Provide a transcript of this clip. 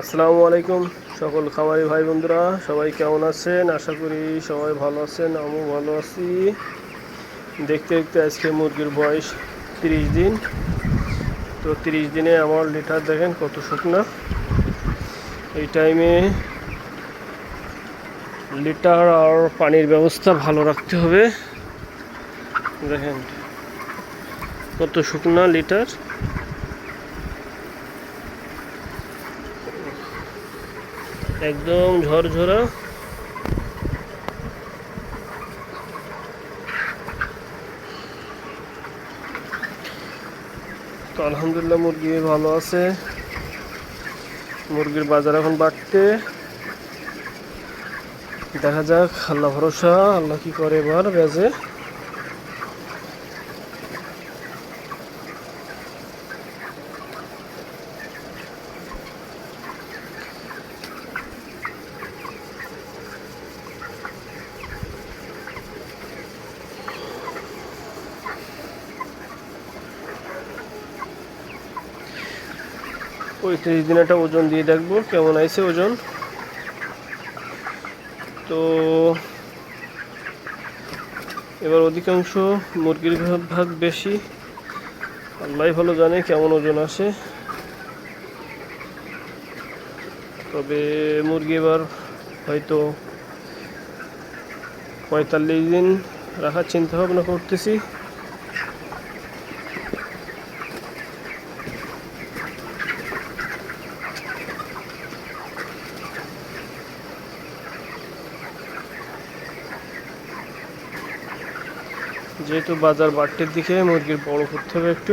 আসসালামু আলাইকুম সকল খামারি ভাই বন্ধুরা, সবাই কেমন আছেন? আশা করি সবাই ভালো আছেন, আমিও ভালো আছি। দেখতে দেখতে আজকে মুরগির বয়স তিরিশ দিন। তো তিরিশ দিনে আমার লিটার দেখেন কত শুকনা। এই টাইমে লিটার আর পানির ব্যবস্থা ভালো রাখতে হবে। দেখেন কত শুকনা লিটার। একদম ঝরঝরা। তো আলহামদুলিল্লাহ মুরগি ভালো আছে। মুরগির বাজার এখন বাড়তে। দেখা যাক, আল্লাহ ভরসা, আল্লাহ কি করে এবার বেজে পঁয়ত্রিশ দিন একটা ওজন দিয়ে দেখব কেমন আইছে ওজন। তো এবার অধিকাংশ মুরগির ভাগ- বেশি। আল্লাহ ভালো জানে কেমন ওজন আসে। তবে মুরগি এবার হয়তো পঁয়তাল্লিশ দিন রাখার চিন্তা ভাবনা করতেছি। যেহেতু বাজার বাড়তির দিকে মুরগির বড় করতে হবে একটু।